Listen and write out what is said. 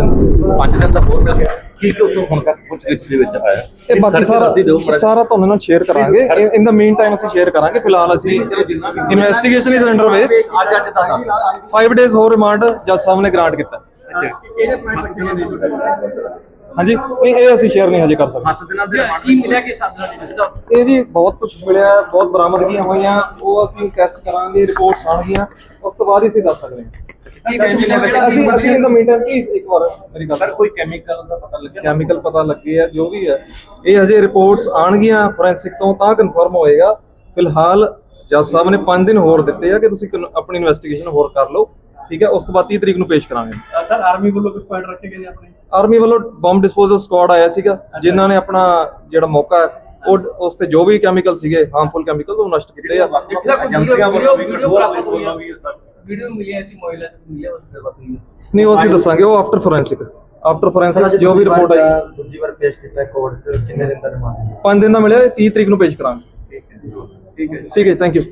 ਦਿਨ? ਪੰਜ ਦਿਨ ਦਾ ਹੋਰ ਮਿਲ ਗਿਆ ਕੀ ਕਿ ਉਦੋਂ ਹੁਣ ਤੱਕ ਕੁਝ ਵਿੱਚ ਦੇ ਵਿੱਚ ਆਇਆ? ਇਹ ਬਾਕੀ ਸਾਰਾ ਸਾਰਾ ਤੁਹਾਨੂੰ ਨਾਲ ਸ਼ੇਅਰ ਕਰਾਂਗੇ। ਇਨ ਦਾ ਮੀਨ ਟਾਈਮ ਅਸੀਂ ਸ਼ੇਅਰ ਕਰਾਂਗੇ। ਫਿਲਹਾਲ ਅਸੀਂ ਇਨਵੈਸਟੀਗੇਸ਼ਨ ਇਜ਼ ਅੰਡਰ ਵੇ ਅੱਜ ਅੱਜ ਦਾ 5 ਡੇਜ਼ ਹੋਰ ਰਿਮਾਂਡ ਜੱਜ ਸਾਹਿਬ ਨੇ ਗ੍ਰਾਂਟ ਕੀਤਾ। ਹਾਂਜੀ। ਨਹੀਂ ਇਹ ਅਸੀਂ ਸ਼ੇਅਰ ਨਹੀਂ ਹਜੇ ਕਰ ਸਕਦੇ। ਸੱਤ ਦਿਨਾਂ ਦੇ ਰਿਮਾਂਡ ਕੀ ਮਿਲਿਆ ਕਿ ਸਾਥ ਨਾਲ ਇਹ ਜੀ ਬਹੁਤ ਕੁਝ ਮਿਲਿਆ ਹੈ, ਬਹੁਤ ਬਰਾਮਦਗੀਆਂ ਹੋਈਆਂ। ਉਹ ਅਸੀਂ ਟੈਸਟ ਕਰਾਂਗੇ ਰਿਪੋਰਟਸ ਆਣਗੀਆਂ ਉਸ ਤੋਂ ਬਾਅਦ ਹੀ ਅਸੀਂ ਦੱਸ ਸਕਦੇ ਹਾਂ। ਅਸੀਂ ਅਸੀਂ ਇਨ ਦਾ ਮੀਨ ਟਾਈਮ ਪਲੀਜ਼ ਇੱਕ ਵਾਰ। ਮੇਰੀ ਗੱਲ ਸਰ ਕੋਈ ਕੈਮੀਕਲ ਦਾ ਪਤਾ ਲੱਗਿਆ ਕੈਮੀਕਲ ਪਤਾ ਲੱਗੇ ਆ ਜੋ ਵੀ ਹੈ ਇਹ ਹਜੇ ਰਿਪੋਰਟਸ ਆਣਗੀਆਂ ਫੋਰੈਂਸਿਕ ਤੋਂ ਤਾਂ ਕਨਫਰਮ ਹੋਏਗਾ। ਫਿਲਹਾਲ ਜੱਜ ਸਾਹਿਬ ਨੇ 5 ਦਿਨ ਹੋਰ ਦਿੱਤੇ ਆ ਕਿ ਤੁਸੀਂ ਆਪਣੀ ਇਨਵੈਸਟੀਗੇਸ਼ਨ ਹੋਰ ਕਰ ਲਓ। ਠੀਕ ਹੈ ਉਸ ਤੋਂ ਬਾਅਦ 30 ਤਰੀਕ ਨੂੰ ਪੇਸ਼ ਕਰਾਂਗੇ। ਸਰ ਆਰਮੀ ਵੱਲੋਂ ਕੁਝ ਪੁਆਇੰਟ ਰੱਖੇ ਗਏ ਨੇ ਆਪਣੇ? ਆਰਮੀ ਵੱਲੋਂ ਬੰਬ ਡਿਸਪੋਜ਼ਲ ਸਕੁਆਡ ਆਇਆ ਸੀਗਾ ਜਿਨ੍ਹਾਂ ਨੇ ਆਪਣਾ ਜਿਹੜਾ ਮੌਕਾ ਉਹ ਉਸ ਤੇ ਜੋ ਵੀ ਕੈਮੀਕਲ ਸੀਗੇ ਹਾਰਮਫੁਲ ਕੈਮੀਕਲ ਉਹ ਨਸ਼ਟ ਕੀਤੇ ਆ। ਵੀਡੀਓ ਮਿਲੀ ਐ ਸੀ ਮੋਬਾਈਲ ਤੇ ਮਿਲਿਆ ਉਸ ਦੇ ਬਸ ਨਹੀਂ ਉਹ ਅਸੀਂ ਦੱਸਾਂਗੇ ਉਹ ਆਫਟਰ ਫੋਰੈਂਸਿਕ ਆਫਟਰ ਫੋਰੈਂਸਿਕ ਜੋ ਵੀ ਰਿਪੋਰਟ ਆਈ। ਦੂਜੀ ਵਾਰ ਪੇਸ਼ ਕੀਤਾ ਕੋਰਟ ਚ ਕਿੰਨੇ ਦਿਨ ਦਾ ਰਿਮਾਂਡ 5 ਦਿਨ ਦਾ ਮਿਲਿਆ ਇਹ 30 ਤਰੀਕ ਨੂੰ ਪੇਸ਼ ਕਰਾਂਗੇ। ਠੀਕ ਹੈ ਠੀਕ ਹੈ ਥੈਂਕ ਯੂ